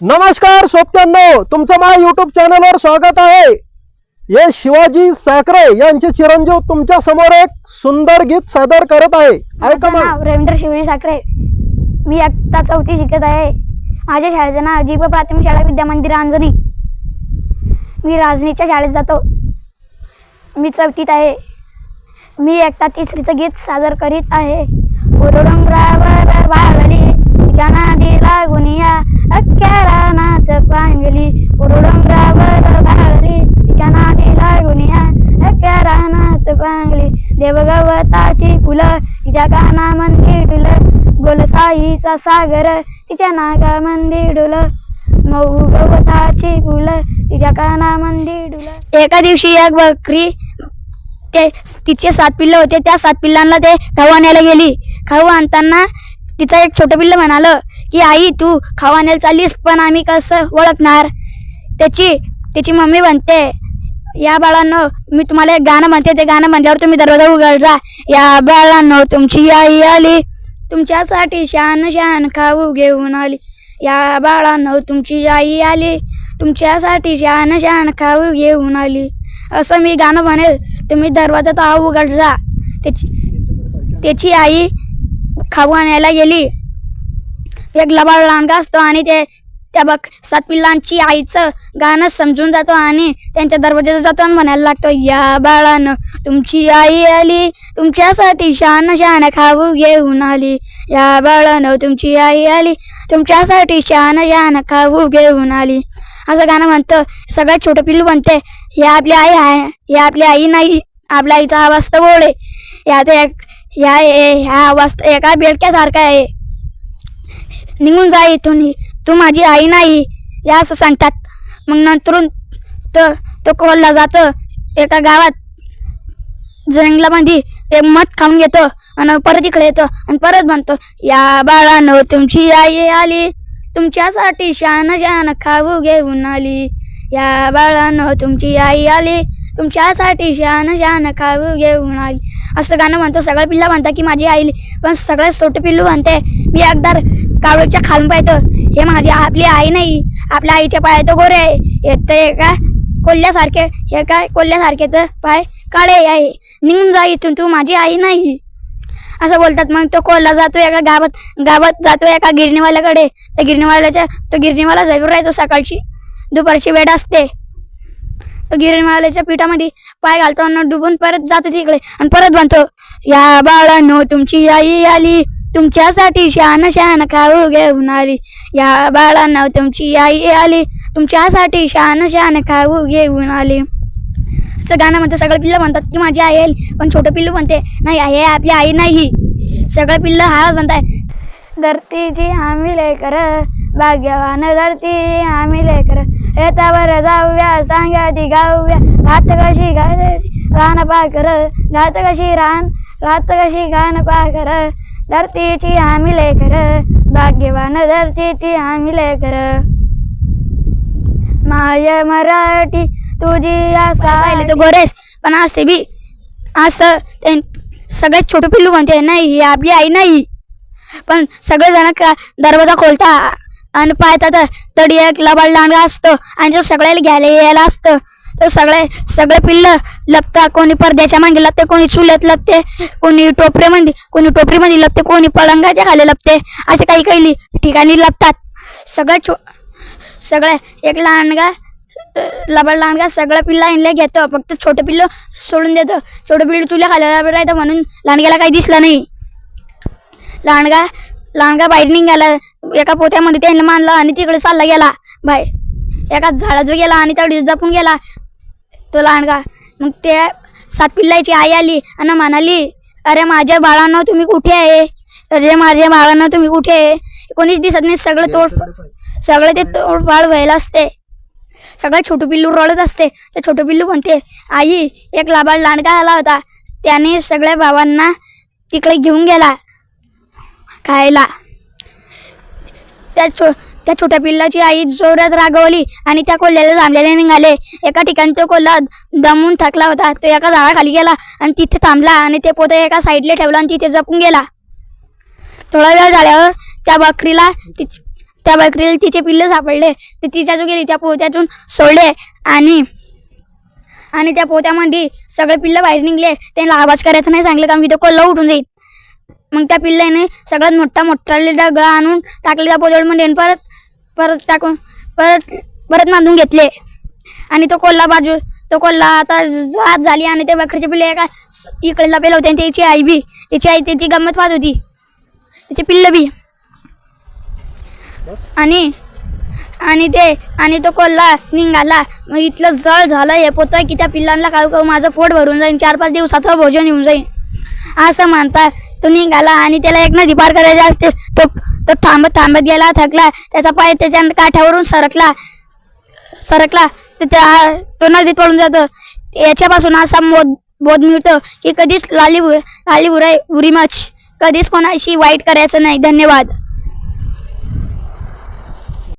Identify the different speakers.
Speaker 1: नमस्कार सोबत्यांनो तुमचं माझ्या युट्यूब चॅनलवर स्वागत आहे. हे शिवाजी साखरे यांचे चिरंजीव तुमच्यासमोर एक सुंदर गीत सादर करत आहे. ऐका
Speaker 2: माझं
Speaker 1: मग.
Speaker 2: नाव रवींद्र शिवजी साखरे मी आत्ता चौथी शिकत आहे. माझ्या शाळेचं नाव जीप प्राथमिक शाळा विद्या मंदिर अंजनी. मी राजनीच्या शाळेत जातो. मी चौथीत आहे. मी एकटा तिसरीचं गीत सादर करीत आहे. वाळली तिच्या नादीला गुनिया अख्ख्या रानात पांगली डोंगरावर वाळली तिच्या नादीला गुनिया अख्ख्या रानात पांगली देवगवताची फुलं तिच्या काना मंदिर डुलं गोलसाईचा सागर तिच्या नागा मंदिर डुलं मऊ गवताची फुलं तिच्या काना मंदिर डुलं एका दिवशी एक बकरी ते तिचे सात पिल्लं होते त्या सात पिल्लांना ते खाऊ आणायला गेली. खाऊ आणताना तिचं एक छोटं पिल्लं म्हणालं की आई तू खाऊ आणायला चाललीस पण आम्ही कसं ओळखणार? त्याची त्याची मम्मी म्हणते या बाळांनो मी तुम्हाला एक गाणं म्हणते ते गाणं म्हणल्यावर तुम्ही दरवाजा उघडजा या बाळांनो तुमची आई आली तुमच्यासाठी शान शान खाऊ घेऊन आली. या बाळांनो तुमची आई आली तुमच्यासाठी शान शान खाऊ घेऊन आली. असं मी गाणं म्हणेल तुम्ही दरवाजा तर उघडजा त्याची त्याची आई खाऊ आणायला गेली. एक लबाड लांडगा असतो आणि ते त्या बघ सात पिल्लांची आईचं गाणं समजून जातो आणि त्यांच्या दरवाजात जातो आणि म्हणायला लागतो या बाळानं तुमची आई आली तुमच्यासाठी शान शान खाऊ घेऊन आली. या बाळानं तुमची आई आली तुमच्यासाठी शान शान खाऊ घेऊन आली. असं गाणं म्हणतं. सगळ्यात छोटं पिल्लू म्हणते हे आपली आई आहे हे आपली आई नाही आपल्या आईचा आवाज तर गोड आहे. यात एक ह्या ह्या वास्त एका बेडक्यासारखा आहे. निघून जा इथून. तू माझी आई नाही या असं सांगतात. मग नंतरून तो तो कोल्ला जातो. एका गावात जंगलामध्ये एक मध खाऊन घेतो आणि परत इकडे येतो आणि परत म्हणतो या बाळानं तुमची आई आली. तुमच्यासाठी शान शान खाऊ घेऊन आली. या बाळानं तुमची आई आली. तुमच्यासाठी शान शान खाऊ घेऊन आली. असं गाणं म्हणतो सगळं पिल्ला म्हणतात की माझी आई पण सगळ्यात छोटे पिल्लू म्हणते. मी एकदा कावळीच्या खालून पाहतो. हे माझी आपली आई नाही. आपल्या आईच्या पाय तो गोरे आहे. एक तर एका कोल्ह्यासारखे हे काय कोल्ह्यासारखे तर पाय काळे आहे. निघून जा इथून तू माझी आई नाही. असं बोलतात मग तो कोल्हा जातो एका गावात गावात जातो एका गिरणीवाल्याकडे. त्या गिरणीवाल्याच्या तो गिरणीवाला जरूर राहतो सकाळची. दुपारची वेळ असते. तो पिठामध्ये पाय घालतो आणि डुबून परत जातो तिकडे. आणि परत म्हणतो या बाळांनो तुमची आई आली. तुमच्यासाठी शान शान खाऊ घेऊन आली. या बाळांना तुमची आई आली. तुमच्यासाठी शान शान खाऊ घेऊन आली. असं गाणं म्हणतं. सगळे पिल्लं म्हणतात की माझी आई आली. पण छोटं पिल्लू म्हणते नाही हे आपली आई नाही. सगळं पिल्लं हा म्हणताय. धरतीची आम्ही लेकर भाग्यवान धरती आम्ही लेकर. येतावर जाऊया सांगा ती गाऊया. रात कशी गायची रान पाकर रात कशी रान? रात कशी गाण पाकर धरतीची आम्ही लेकर. भाग्यवान धरतीची आम्ही लेकर. माय मराठी तुझी आसा तो गोरेस पण असते बी असं ते सगळ्यात छोटं पिल्लू म्हणते नाही ही आपली आई नाही. पण सगळेजण का दरवाजा खोलता. आणि पाहतात तडी एक लबाड लांडगा असतो आणि जो सगळ्याला घ्यायला यायला असतं. तो सगळे सगळे पिल्लं लपता कोणी पडद्याच्या मागे लपते कोणी चुल्यात लपते कोणी टोपऱ्यामध्ये कोणी टोपरीमध्ये लपते कोणी पलंगाच्या खाली लपते. असे काही काही ठिकाणी लपतात. सगळ्या छो सगळ्या एक लांडगा लबाड लांडगा सगळं पिल्ला इंडल्या घेतो. फक्त छोटं पिल्लं सोडून देतो. छोटं पिल्लू चुल्या खाली राहतं म्हणून लांडग्याला काही दिसलं नाही. लांडगा लांडगा बाहेर निघाला. एका पोत्यामध्ये त्यांना मानलं आणि तिकडे चालला गेला. बाहेर एका झाडाजवळ गेला आणि तेवढी जपून गेला. तो लांडगा. मग ते सात पिल्लाची आई आली आणि म्हणाली अरे माझ्या बाळांनो तुम्ही कुठे आहे? अरे माझ्या बाळांनो तुम्ही कुठे आहे? कोणीच दिसत नाही. सगळं तोड सगळं ते तोडफाड व्हायला असते. सगळं छोटू पिल्लू रडत असते. ते छोटू पिल्लू म्हणते आई एक लाबाड लांडगा आला होता. त्याने सगळ्या भावांना तिकडे घेऊन गेला. खायला. त्या छो त्या छोट्या पिल्लाची आई जोरात रागवली आणि त्या कोल्ह्याला थांबलेले निघाले. एका ठिकाणी तो कोल्हा दमून थकला होता. तो एका झाडाखाली गेला आणि तिथे थांबला आणि ते पोतं एका साईडला ठेवलं आणि तिथे जपून गेला. थोडा वेळ झाल्यावर त्या बकरीला तिच त्या बकरीला तिचे पिल्ले सापडले. ते तिच्या गेली. त्या पोत्यातून सोडले आणि आणि त्या पोत्यामध्ये सगळे पिल्लं बाहेर निघले. त्यांना आवाज करायचा नाही सांगितलं का मी तो कोल्हा उठून जाईल मग त्या पिल्ल्याने सगळ्यात मोठा मोठा डगळा आणून टाकले त्या पोत्यामध्ये आणि परत परत टाकून परत परत बांधून घेतले. आणि तो कोल्हा बाजू तो कोल्हा आता जात झाली आणि ते बकरीचे पिल्ले एका इकडे लपेल होते आणि त्याची आई बी त्याची आई त्याची गंमत पाहत होती. त्याचे पिल्ल बी. आणि आणि ते आणि तो कोल्हा निघाला. मग इथलं जळ झालं हे पोतं की त्या पिल्लांना खाऊ माझं पोट भरून जाईन. चार पाच दिवसाचं भोजन येऊन जाईन. असं म्हणतात तो निघाला आणि त्याला एक नदी पार करायची असते. तो तो थांबत थांबत गेला थकला. त्याचा पाय त्याच्या काठावरून सरकला. सरकला. तर त्या तो नदीत पडून जातो. याच्यापासून असा मोद बोध मिळतो की कधीच लाली बुर लाली बुराई उरी मच. कधीच कोणाशी वाईट करायचं नाही. धन्यवाद.